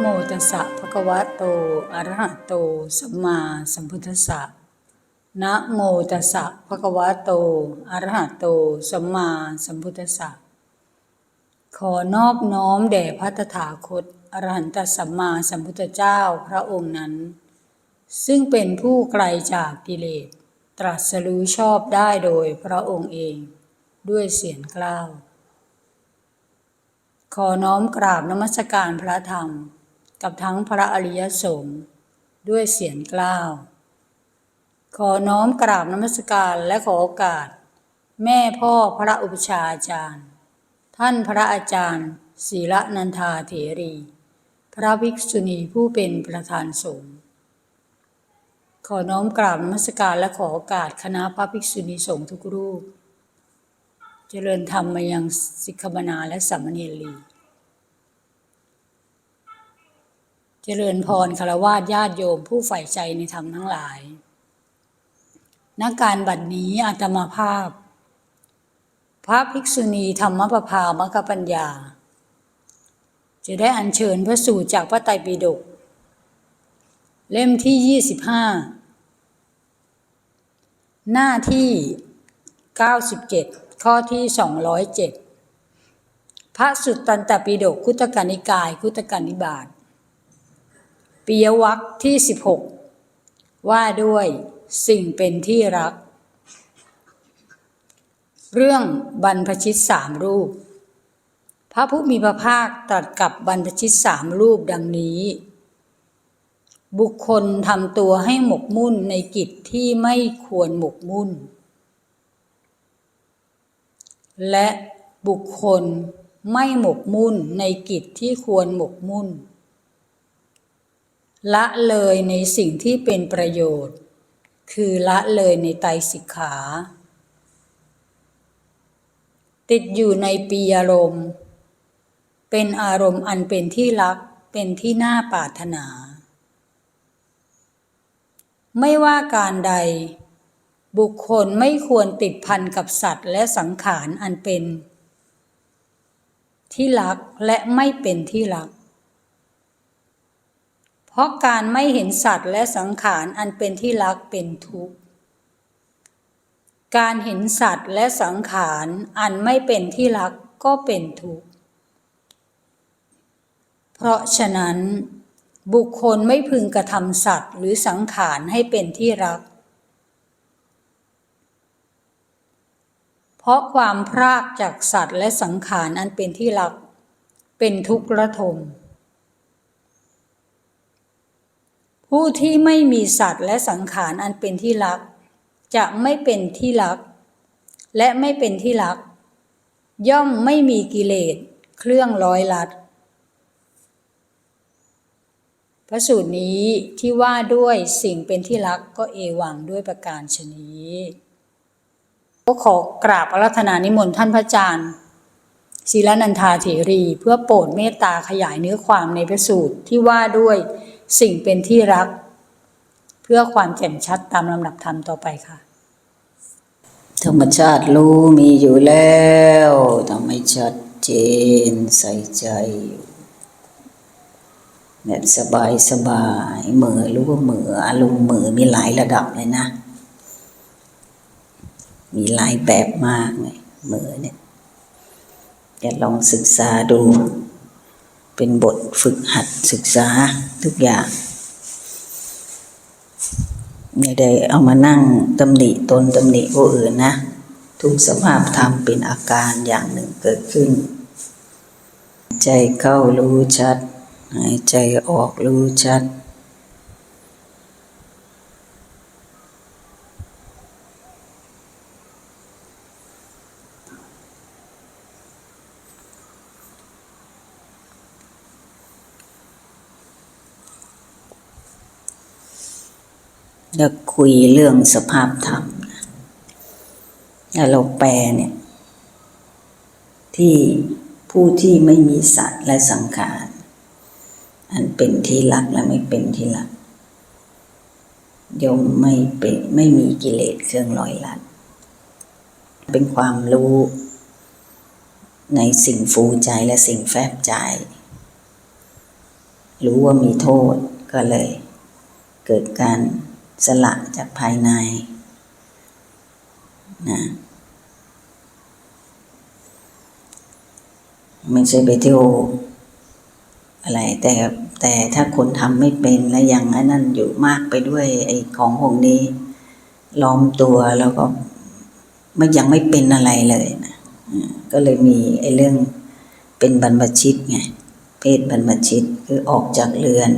โมตัสสะภะคะวะโต อะระหะโต สัมมาสัมพุทธัสสะ นะโมตัสสะภะคะวะโต อะระหะโต สัมมาสัมพุทธัสสะ ขอนอบน้อมแด่พระตถาคต อรหันตสัมมาสัมพุทธเจ้าพระองค์นั้น ซึ่งเป็นผู้ไกลจากกิเลส ตรัสรู้ชอบได้โดยพระองค์เอง ด้วยเสียงกล้าวขอน้อมกราบนมัสการพระธรรม กับทั้งพระอริยสงฆ์ด้วยเสียงกล้าว ขอน้อมกราบนมัสการและขอโอกาส แม่พ่อพระอุปชฌาย์อาจารย์ ท่านพระอาจารย์ศีละนันทาเถรี พระภิกษุณีผู้เป็นประธานสงฆ์ขอน้อมกราบนมัสการและขอโอกาสคณะพระภิกษุณีสงฆ์ทุกรูป เจริญธรรมมายังสิกขบนาและสัมมเนรี เจริญพรคารวาสญาติโยมผู้ใฝ่ใจในธรรมทั้งหลายนักการบัดนี้อาตมาภาพ พระภิกษุณีธรรมประภามกปัญญา จะได้อัญเชิญพระสูตรจากพระไตรปิฎกเล่มที่ 25 หน้าที่ 97 ข้อที่ 207 พระสุตตันตปิฎกคุตกานิกายคุตกานิบาต ปียวัคที่ 16 ว่าด้วยสิ่งเป็นที่รัก เรื่องบรรพชิตสามรูป พระผู้มีพระภาคตรัสกับบรรพชิตสามรูปดังนี้ บุคคลทำตัวให้หมกมุ่นในกิจที่ไม่ควรหมกมุ่น และบุคคลไม่หมกมุ่นในกิจที่ควรหมกมุ่น ละเลยในสิ่งที่เป็นประโยชน์ คือละเลยในไตสิกขา ติดอยู่ในปีอารมณ์ เป็นอารมณ์อันเป็นที่รักเป็นที่น่าปรารถนา ไม่ว่าการใด บุคคลไม่ควรติดพันกับสัตว์และสังขารอันเป็น ที่รักและไม่เป็นที่รัก เพราะการไม่เห็นสัตว์และสังขารอันเป็นที่รักเป็นทุกข์ การเห็นสัตว์และสังขารอันไม่เป็นที่รักก็เป็นทุกข์ เพราะฉะนั้น บุคคลไม่พึงกระทำสัตว์หรือสังขารให้เป็นที่รัก เพราะความพรากจากสัตว์และสังขารอันเป็นที่รัก เป็นทุกข์ระทม ผู้ที่ไม่มีสัตว์และสังขารอันเป็นที่รัก จะไม่เป็นที่รัก และไม่เป็นที่รัก ย่อมไม่มีกิเลสเครื่องร้อยลัดพระสูตรนี้ที่ว่าด้วยสิ่งเป็นที่รักก็เอวังด้วยประการชนีก็ขอกราบอารัธนานิมนต์ท่านพระอาจารย์ศิลนันทาเถรี เพื่อโปรดเมตตาขยายเนื้อความในพระสูตรที่ว่าด้วย สิ่งเป็นที่รัก เพื่อความแจ่มชัดตามลำดับธรรมต่อไปค่ะ ธรรมชาติรู้มีอยู่แล้วทำให้ชัดเจนใส่ใจอยู่แบบสบายสบายเหมือรู้ว่าเหมืออารมณ์เหมือมีหลายระดับเลยนะ มีหลายแบบมากเลยเหมือเนี่ยจะลองศึกษาดู เป็นบทฝึกหัดศึกษาทุกอย่างไม่ได้เอามานั่งตำหนิตนตำหนิผู้อื่นนะ ทุกสภาพธรรมเป็นอาการอย่างหนึ่งเกิดขึ้น ใจเข้ารู้ชัด หายใจออกรู้ชัด แล้วคุยเรื่องสภาพธรรมนะแล้วเราแปลเนี่ย ที่ผู้ที่ไม่มีสัตว์และสังขารอันเป็นที่รักและไม่เป็นที่รักย่อมไม่เป็นไม่มีกิเลสเครื่องลอยลัด เป็นความรู้ในสิ่งฟูใจและสิ่งแฝบใจ รู้ว่ามีโทษก็เลย เกิดการ สละจากภายในนะไม่ใช่ไปเที่ยวอะไร แต่แต่ถ้าคนทำไม่เป็นและยังอันนั้นอยู่มากไปด้วยไอ้ของพวกนี้ ล้อมตัวแล้วก็ไม่ยังไม่เป็นอะไรเลยนะก็เลยมีไอ้เรื่องเป็นบรรพชิตไงเพศบรรพชิตคือออกจากเรือน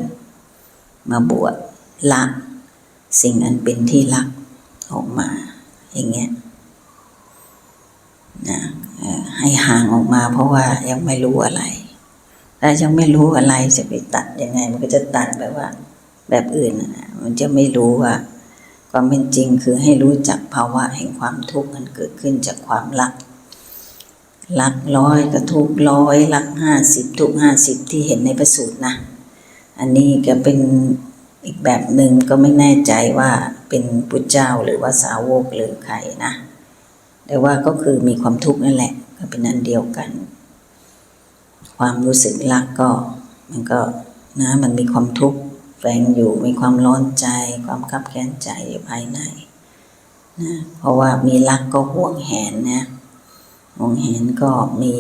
มาบวชละ สิ่งอันเป็นที่รักออกมา อย่างเงี้ยนะให้ห่างออกมาเพราะว่ายังไม่รู้อะไรถ้ายังไม่รู้อะไรจะไปตัดยังไง มันก็จะตัดแบบว่า แบบอื่นนะมันจะไม่รู้ว่า ความเป็นจริงคือให้รู้จักภาวะแห่งความทุกข์มันเกิดขึ้นจากความรักรักร้อยก็ทุกร้อยรักห้าสิบทุกห้าสิบที่เห็นในประสูตรนะ อันนี้ก็เป็น อีกแบบหนึ่งก็ไม่แน่ใจว่าเป็นพุทธเจ้าหรือว่าสาวกหรือใครนะ แต่ว่าก็คือมีความทุกข์นั่นแหละ ก็เป็นอันเดียวกัน ความรู้สึกรักก็มันก็นะมันมีความทุกข์แฝงอยู่มีความร้อนใจ ความคับแค้นใจอยู่ภายในนะเพราะว่ามีรักก็ห่วงแหนนะห่วงแหนก็มี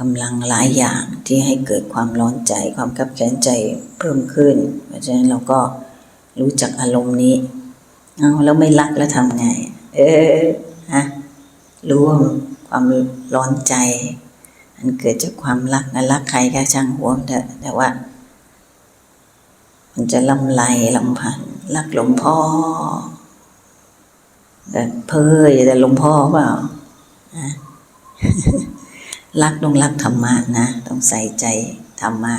กำลังหลายอย่างที่ให้เกิดความร้อนใจความคับแค้นใจเพิ่มขึ้น เพราะฉะนั้นเราก็รู้จักอารมณ์นี้เอาแล้วไม่รักแล้วทำไง เออฮะรู้ว่าความร้อนใจมันเกิดจากความรักนะรักใครก็ช่างหัวมันเถอะแต่ว่า มันจะลำไรลำพันรักหลวงพ่อแต่เพ้ออย่าแต่หลวงพ่อเปล่านะ รักต้องรักธรรมะนะ ต้องใส่ใจธรรมะ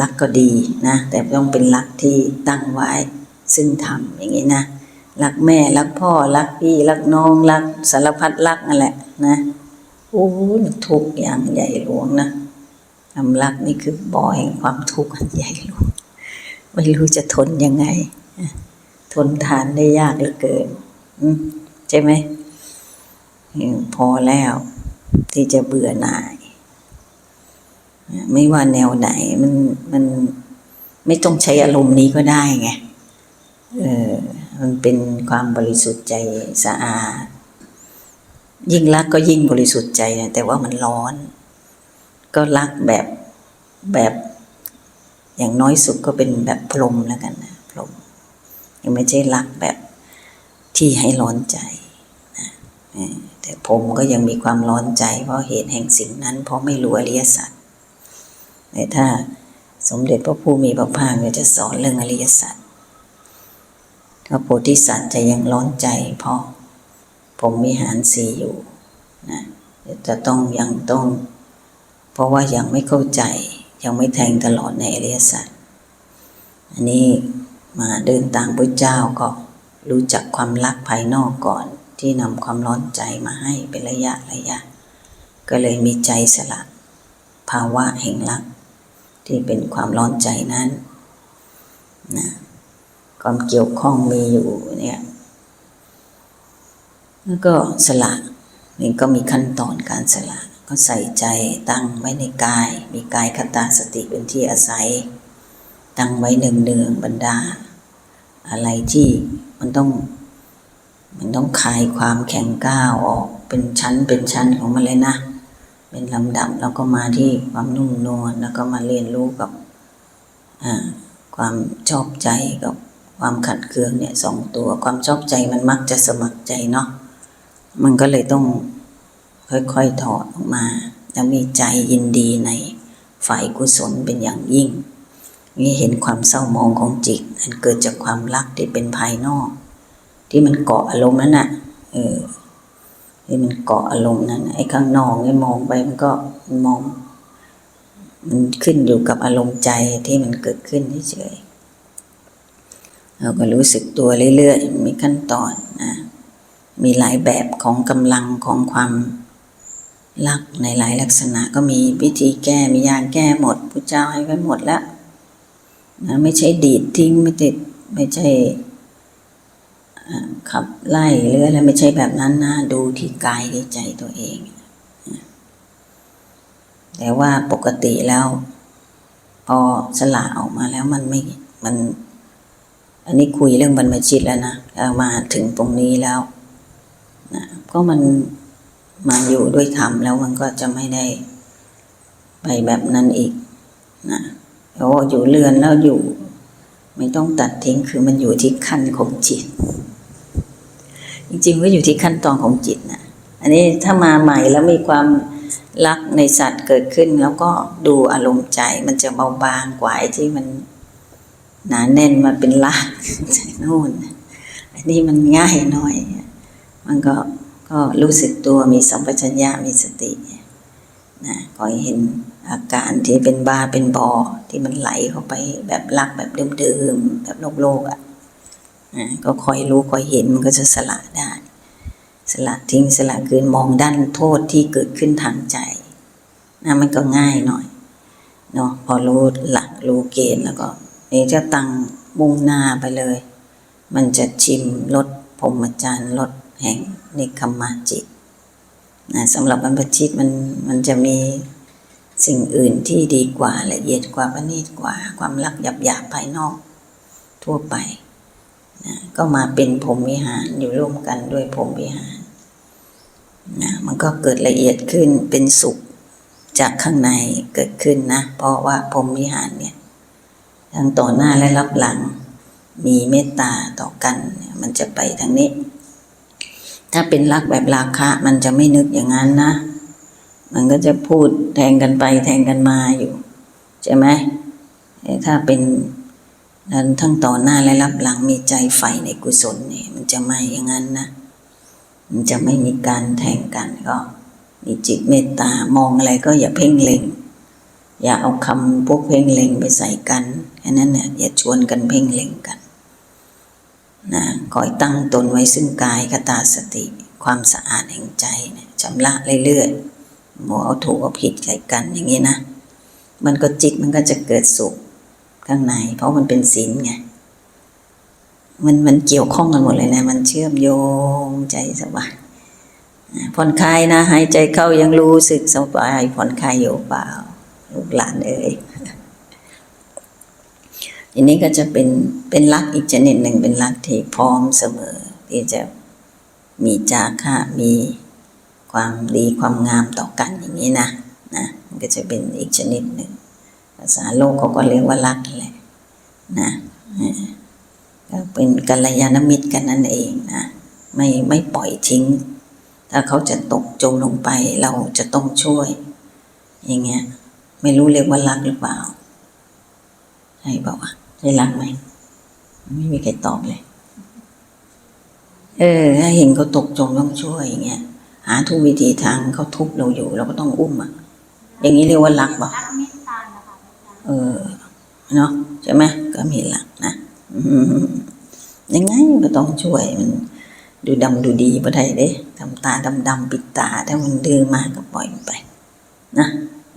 รักก็ดีนะ แต่ต้องเป็นรักที่ตั้งไว้ซึ่งธรรมอย่างนี้นะรักแม่รักพ่อรักพี่รักน้องรักสารพัดรักนั่นแหละนะโอ้ยทุกอย่างใหญ่หลวงนะความรักนี่คือบ่อแห่งความทุกข์อันใหญ่หลวงไม่รู้จะทนยังไง ทนทานได้ยากเหลือเกินใช่ไหมพอแล้ว ที่จะเบื่อหน่าย ไม่ว่าแนวไหนมันมันไม่ต้องใช้อารมณ์นี้ก็ได้ไงเออมันเป็นความบริสุทธิ์ใจสะอาด ยิ่งรักก็ยิ่งบริสุทธิ์ใจนะแต่ว่ามันร้อน ก็รักแบบแบบอย่างน้อยสุดก็เป็นแบบพรมแล้วกันนะพรมยังไม่ใช่รักแบบที่ให้ร้อนใจ แต่ผมก็ยังมีความร้อนใจ เพราะเหตุแห่งสิ่งนั้น เพราะไม่รู้อริยสัจแต่ถ้าสมเด็จพระผู้มีพระภาคจะสอนเรื่องอริยสัจพระโพธิสัตว์จะยังร้อนใจ เพราะผมมีหารสีอยู่นะจะต้องยังต้อง เพราะว่ายังไม่เข้าใจ ยังไม่แทงตลอดในอริยสัจอันนี้มาเดินตามพระเจ้าก็รู้จักความรักภายนอกก่อน ที่นำความร้อนใจมาให้เป็นระยะระยะ ก็เลยมีใจสละ ภาวะแห่งรัก ที่เป็นความร้อนใจนั้นนะความเกี่ยวข้องมีอยู่เนี่ยแล้วก็สละนี่ก็มีขั้นตอนการสละ ก็ใส่ใจตั้งไว้ในกาย มีกายคตาสติเป็นที่อาศัย ตั้งไว้เนืองๆบรรดา อะไรที่มันต้อง มันต้องคลายความแข็งก้าวออกเป็นชั้นเป็นชั้นของมันเลยนะ เป็นลำดับแล้วก็มาที่ความนุ่มนวลแล้วก็มาเรียนรู้กับความชอบใจกับความขัดเคืองเนี่ยสองตัวความชอบใจมันมักจะสมัครใจเนาะมันก็เลยต้องค่อยๆถอดออกมา แล้วมีใจยินดีในฝ่ายกุศลเป็นอย่างยิ่ง นี่เห็นความเศร้ามองของจิตอันเกิดจากความรักที่เป็นภายนอก ที่มันเกาะอารมณ์นั้นน่ะ เออที่มันเกาะอารมณ์นั้น ไอ้ข้างนอกนี่มองไปมันก็มันมอง มันขึ้นอยู่กับอารมณ์ใจที่มันเกิดขึ้นเฉยเราก็รู้สึกตัวเรื่อยๆ มีขั้นตอนนะ มีหลายแบบของกำลังของความรักในหลายลักษณะก็มีวิธีแก้มียาแก้หมดพระเจ้าให้ไว้หมดแล้วนะไม่ใช่ดีดทิ้งไม่ติดไม่ใช่ ขับไล่หรืออะไรไม่ใช่แบบนั้นนะดูที่กายที่ใจตัวเอง แต่ว่าปกติแล้ว พอสละออกมาแล้วมันไม่มัน อันนี้คุยเรื่องบรรพชิตแล้วนะแล้วมาถึงตรงนี้แล้วนะก็มันมาอยู่ด้วยธรรมแล้วมันก็จะไม่ได้ไปแบบนั้นอีกนะโอ้อยู่เรือนแล้วอยู่ ไม่ต้องตัดทิ้งคือมันอยู่ที่ขั้นของจิต จริงๆก็อยู่ที่ขั้นตอนของจิตนะอันนี้ถ้ามาใหม่แล้วมีความรักในสัตว์เกิดขึ้น แล้วก็ดูอารมณ์ใจมันจะเบาบางกว่าไอ้ที่มันหนาแน่นมาเป็นลากจากโน่นอันนี้มันง่ายหน่อย มันก็ก็รู้สึกตัวมีสัมปชัญญะมีสตินะคอยเห็นอาการที่เป็นบาเป็นบอที่มันไหลเข้าไปแบบลักแบบเดิมๆแบบโลกๆอะนะ ก็คอยรู้คอยเห็นมันก็จะสละได้ สละทิ้งสละคืนมองด้านโทษที่เกิดขึ้นทางใจนะมันก็ง่ายหน่อยเนาะพอรู้หลักรู้เกณฑ์แล้วก็นี่จะตั้งมุ่งหน้าไปเลย มันจะชิมลดพรมจรรย์ลดแห่งนิคมมาจิตนะสำหรับบรรพชิตมันมันจะมีสิ่งอื่นที่ดีกว่าละเอียดกว่าประณีตกว่า ความรักหยาบๆภายนอก ทั่วไป นะก็มาเป็นพรมวิหารอยู่ร่วมกันด้วยพรมวิหารนะมันก็เกิดละเอียดขึ้นเป็นสุขจากข้างในเกิดขึ้นนะ เพราะว่าพรมวิหารเนี่ยทั้งต่อหน้าและรับหลัง มีเมตตาต่อกัน มันจะไปทางนี้ ถ้าเป็นรักแบบราคะมันจะไม่นึกอย่างนั้นนะ มันก็จะพูดแทงกันไปแทงกันมาอยู่ ใช่ไหมถ้าเป็น นั้นทั้งต่อหน้าและรับหลังมีใจใฝ่ในกุศลเนี่ยมันจะไม่อย่างนั้นนะ มันจะไม่มีการแทงกันก็ มีจิตเมตตามองอะไรก็อย่าเพ่งเล็ง อย่าเอาคำพวกเพ่งเล็งไปใส่กันแค่นั้นเนี่ยอย่าชวนกันเพ่งเล็งกันนะคอยตั้งตนไว้ซึ่งกายคตาสติ ความสะอาดแห่งใจเนี่ยชำระเรื่อยๆหมัวเอาถูกเอาผิดใส่กันอย่างนี้นะ มันก็จิตมันก็จะเกิดสุข ข้างใน เพราะมันเป็นศีลไงมันมันเกี่ยวข้องกันหมดเลยนะ มันเชื่อมโยงใจสบายผ่อนคลายนะ หายใจเข้ายังรู้สึกสบาย ผ่อนคลายอยู่เปล่า ลูกหลานเอ่ยทีนี้ก็จะเป็นเป็นรักอีกชนิดหนึ่งเป็นรักที่พร้อมเสมอ ที่จะมีจาคะมีความดีความงามต่อกันอย่างนี้นะนะมันก็จะเป็นอีกชนิดหนึ่ง ภาษาโลกเขาก็เรียกว่ารักแหละนะก็เป็นกัลยาณมิตรกันนั่นเองนะไม่ไม่ปล่อยทิ้ง ถ้าเขาจะตกจมลงไปเราจะต้องช่วย อย่างเงี้ย ไม่รู้เรียกว่ารักหรือเปล่าใช่เปล่าใช่รักไหมไม่มีใครตอบเลย เออ ถ้าเห็นเขาตกจมต้องช่วยอย่างเงี้ยหาทุกวิธีทางเขาทุบเราอยู่ เราก็ต้องอุ้มอะ อย่างนี้เรียกว่ารักเปล่า เออเนาะใช่ไหมก็มีหลักนะยังไงก็ต้องช่วยมัน ดูดำดูดีบ่ได้เด้ทำตาดำดำๆปิดตาถ้ามันดื้อมากก็ปล่อยมันไป นะ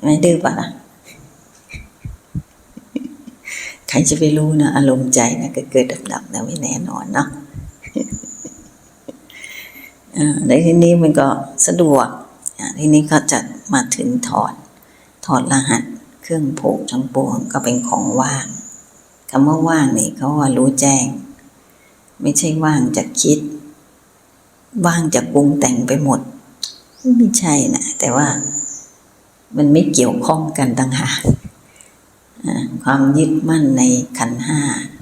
ไม่ดื้อปะล่ะใครจะไปรู้นะอารมณ์ใจนะเกิดเกิดดับดับๆนะไม่แน่นอนเนาะอ่าในที่นี้มันก็สะดวกทีนี้ก็จะมาถึงถอดถอดรหัส เครื่องผูกทั้งปวงก็เป็นของว่างคำว่าว่างนี่เขาว่ารู้แจ้ง ไม่ใช่ว่างจากคิด ว่างจากปรุงแต่งไปหมด ไม่ใช่นะแต่ว่ามันไม่เกี่ยวข้องกันต่างหากความยึดมั่นในขันห้า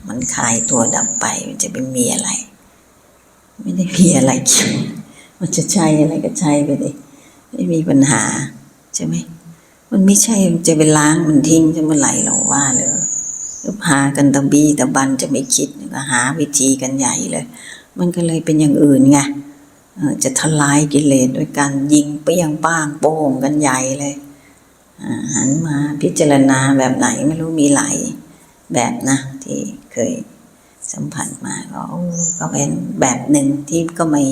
มันคลายตัวดับไป มันจะไปมีอะไร ไม่ได้มีอะไรเกี่ยวมันจะใช่อะไรก็ใช่ไปเลยไม่มีปัญหาใช่ไหม มันไม่ใช่จะไปล้างมันทิ้งจะเมื่อไหร่เราว่าเลยก็พากันตะบีตะบันจะไม่คิดก็หาวิธีกันใหญ่เลย มันก็เลยเป็นอย่างอื่นไงจะทลายกิเลสด้วยการยิงเปี้ยงป้างโป้งกันใหญ่เลยหันมาพิจารณาแบบไหนไม่รู้มีหลายแบบนะ ที่เคยสัมผัสมาก็ก็เป็นแบบหนึ่งที่ก็มี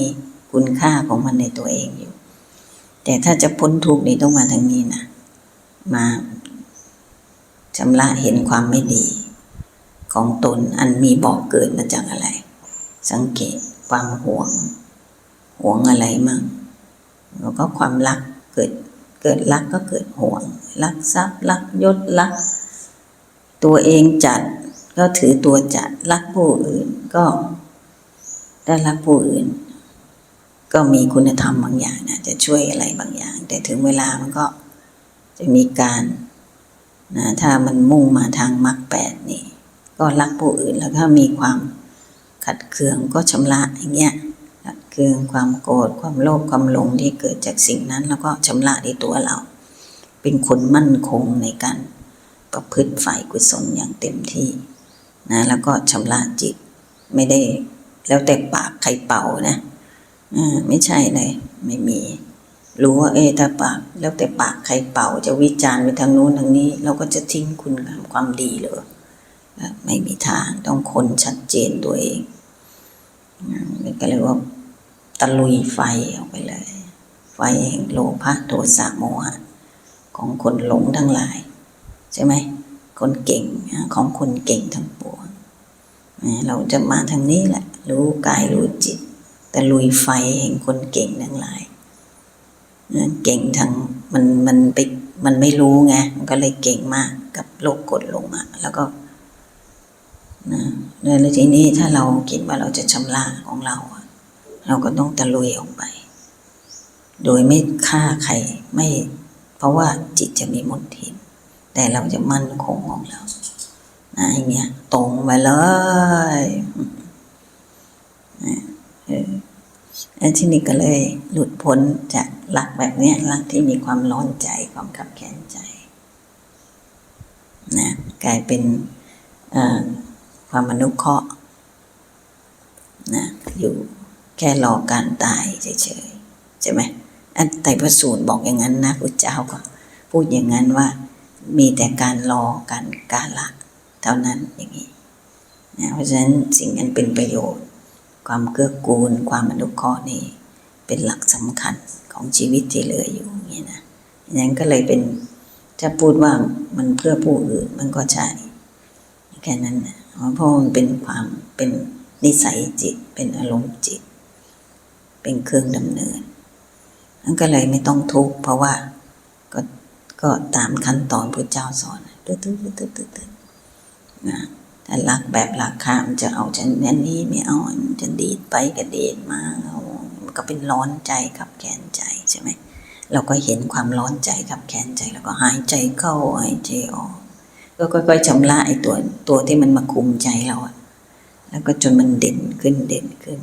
คุณค่าของมันในตัวเองอยู่ แต่ถ้าจะพ้นทุกข์นี่ต้องมาทางนี้นะ มาชำระเห็นความไม่ดี ของตนอันมีบอกเกิดมาจากอะไร สังเกตความหวง หวงอะไรมั่งแล้วก็ความรักเกิดเกิดรักก็เกิดหวง รักทรัพย์รักยศรัก ตัวเองจัดก็ถือตัวจัดรักผู้อื่นก็ได้รักผู้อื่น ก็มีคุณธรรมบางอย่างนะจะช่วยอะไรบางอย่าง แต่ถึงเวลามันก็ จะมีการนะถ้ามันมุ่งมาทางมรรคแปดนี่ ก็รักผู้อื่นแล้วก็มีความขัดเคืองก็ชำระอย่างเงี้ยขัดเคืองความโกรธความโลภความหลงที่เกิดจากสิ่งนั้น แล้วก็ชำระในตัวเรา เป็นคนมั่นคงในการประพฤติฝ่ายกุศลอย่างเต็มที่นะแล้วก็ชำระจิตไม่ได้แล้วแต่ปากใครเป่านะอ่าไม่ใช่เลย ไม่มี รู้ว่าเอถ้าปากแล้วแต่ปากใครเป่าจะวิจารณ์ไปทางนู้นทางนี้ เราก็จะทิ้งคุณงามความดีเลย ไม่มีทางต้องคนชัดเจนตัวเองอ่านี่ก็เลยว่าตะลุยไฟออกไปเลย ไฟแห่งโลภะโทสะโมหะของคนหลงทั้งหลาย ใช่ไหมคนเก่งของคนเก่งทั้งปวงเราจะมาทางนี้แหละ รู้กายรู้จิตตะลุยไฟแห่งคนเก่งทั้งหลาย เก่งทางมันมันไปมันไม่รู้ไงมันก็เลยเก่งมากกับโลกกดลงอะแล้วก็นะแล้วทีนี้ถ้าเราคิดว่าเราจะชำระของเราอะเราก็ต้องตะลุยออกไป โดยไม่ฆ่าใครไม่ เพราะว่าจิตจะมีมนทินแต่เราจะมั่นคงของเรานะอย่างเงี้ยตรงไปเลยนะเออแล้วทีนี่ก็เลยหลุดพ้นจาก หลักแบบนี้ยหลักที่มีความร้อนใจความขับแค้นใจนะกลายเป็นความอนุษย์เคราะห์นะอยู่แค่รอการตายเฉยๆใช่ไหมอันไตรประสูตรบอกอย่างนั้นนะพุทธเจ้าก็พูดอย่างนั้นว่ามีแต่การรอการกาละ เท่านั้นอย่างนี้นะเพราะฉะนั้นสิ่งนั้นเป็นประโยชน์ ความเกื้อกูล ความอนุเคราะห์นี่ เป็นหลักสำคัญของชีวิตที่เหลืออยู่อย่างนี้นะอย่างนั้นก็เลยเป็นจะพูดว่ามันเพื่อผู้อื่นมันก็ใช่แค่นั้นนะเพราะมันเป็นความเป็นนิสัยจิต เป็นอารมณ์จิต เป็นเครื่องดำเนินนั่นก็เลยไม่ต้องทุกข์เพราะว่าก็ก็ตามขั้นตอนพระเจ้าสอนตึ๊ดตึ๊ดตึ๊ดตึ๊ดตึ๊ดนะถ้ารักแบบราคามันจะเอาฉันน่นนี้ไม่เอามันดีดไปก็ดีดมาเอา ก็เป็นร้อนใจขับแค้นใจใช่ไหมเราก็เห็นความร้อนใจขับแค้นใจแล้วก็หายใจเข้าหายใจออกก็ค่อยๆชำระไอ้ตัวตัวที่มันมาคุมใจเราอะแล้วก็จนมันเด่นขึ้นเด่นขึ้น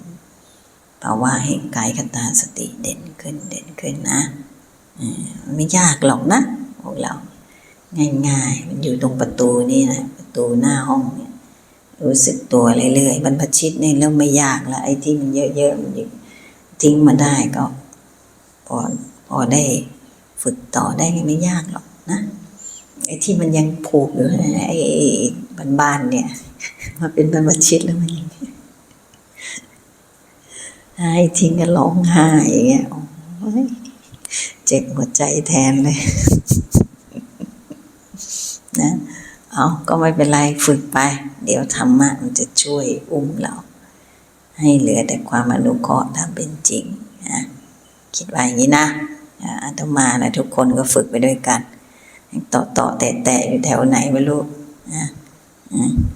ภาวะแห่งกายคตาสติเด่นขึ้นเด่นขึ้นนะไม่ยากหรอกนะพวกเรา ง่ายๆ มันอยู่ตรงประตูนี่นะประตูหน้าห้องเนี่ยรู้สึกตัวเรื่อยๆบรรพชิตนี่เริ่มไม่ยากแล้วไอ้ที่มันเยอะๆมันอยู่ ทิ้งมาได้ก็ พอพอได้ฝึกต่อได้ไม่ยากหรอกนะไอ้ที่มันยังผูกอยู่ไอ้บ้านๆเนี่ยมาเป็นบรรพชิตแล้วมันยังหายทิ้งกันร้องไห้อย่างเงี้ยโอ้ยเจ็บหัวใจแทนเลยนะเอาก็ไม่เป็นไรฝึกไป เดี๋ยวธรรมะมันจะช่วยอุ้มเรา ให้เหลือแต่ความอนุเคราะห์ตามเป็นจริงนะคิดว่าอย่างนี้นะอาตมานะทุกคนก็ฝึกไปด้วยกันต่อต่อแตะแตะอยู่แถวไหนไม่รู้นะ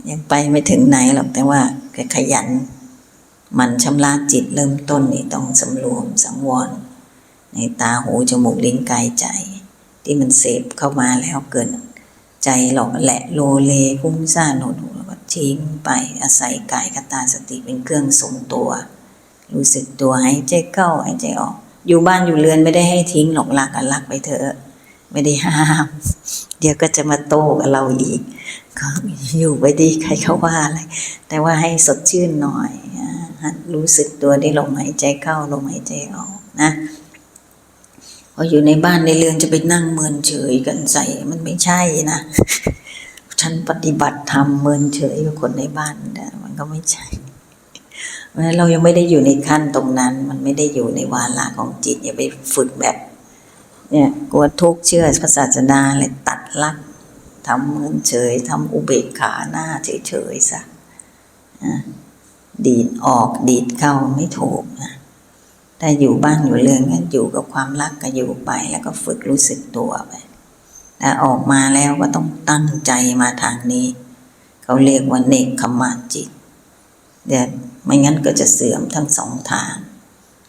ยังไปไม่ถึงไหนหรอกแต่ว่าขยัน มันชำระจิตเริ่มต้นนี่ต้องสำรวมสังวร ในตาหูจมูกลิ้นกายใจ ที่มันเสพเข้ามาแล้วเกิน ใจหลอกแหละโลเลพุ่งซ่านโหนแล้วก็ ทิ้งไปอาศัยกายคตาสติเป็นเครื่องทรงตัว รู้สึกตัวหายใจเข้าหายใจออก อยู่บ้านอยู่เรือนไม่ได้ให้ทิ้งหลอกลักกันลักไปเถอะไม่ได้ห้าม เดี๋ยวก็จะมาโต้กับเราอีก ก็อยู่ไปดีใครเขาว่าอะไร แต่ว่าให้สดชื่นหน่อยรู้สึกตัวที่ลมหายใจเข้าลมหายใจออกนะพออยู่ในบ้านในเรือนจะไปนั่งเมินเฉยกันใส่มันไม่ใช่นะ ฉันปฏิบัติธรรมเมินเฉยกับคนในบ้านแต่มันก็ไม่ใช่เพราะฉะนั้นเรายังไม่ได้อยู่ในขั้นตรงนั้น มันไม่ได้อยู่ในวาระของจิต อย่าไปฝึกแบบ เนี่ยกลัวทุกข์เชื่อพระศาสดาเลยตัดลักทำเมินเฉยทำอุเบกขาหน้าเฉยๆซะดีดออกดีดเข้าไม่ถูกนะถ้าอยู่บ้านอยู่เรื่อนก็อยู่กับความรักก็อยู่ไปแล้วก็ฝึกรู้สึกตัวไป ถ้าออกมาแล้วก็ต้องตั้งใจมาทางนี้ เขาเรียกว่าเนกขมาจิตเดี๋ยวไม่งั้นก็จะเสื่อมทั้งสองทาง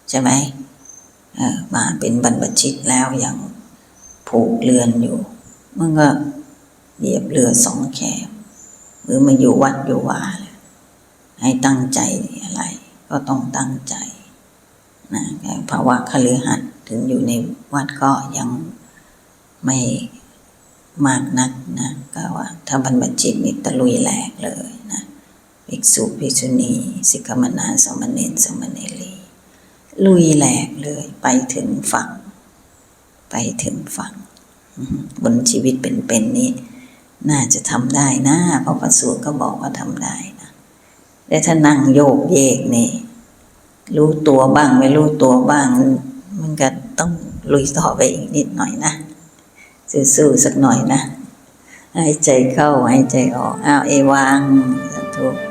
ใช่ไหมมาเป็นบรรพชิตแล้วอย่างผูกเรือนอยู่ มันก็เหยียบเรือสองแคมหรือมาอยู่วัดอยู่วาเลยให้ตั้งใจอะไร ก็ต้องตั้งใจนะภาวะคฤหัสถ์ถึงอยู่ในวัดก็ยังไม่ มากนักนะก็ว่าถ้าบรรพชิตนี่ตะลุยแหลกเลยนะภิกษุภิกษุณีสิกขมนาสมณรสมเณรีลุยแหลกเลยไปถึงฝั่ง ไปถึงฝั่งบนชีวิตเป็นๆนี้น่าจะทำได้นะเพราะพระสูตรก็บอกว่าทำได้นะแต่ถ้านั่งโยกเยกนี่รู้ตัวบ้างไม่รู้ตัวบ้าง มันก็ต้องลุยต่อไปอีกนิดหน่อยนะ สู้ๆสักหน่อยนะหายใจเข้าหายใจออกอ้าวเอวังสาธุ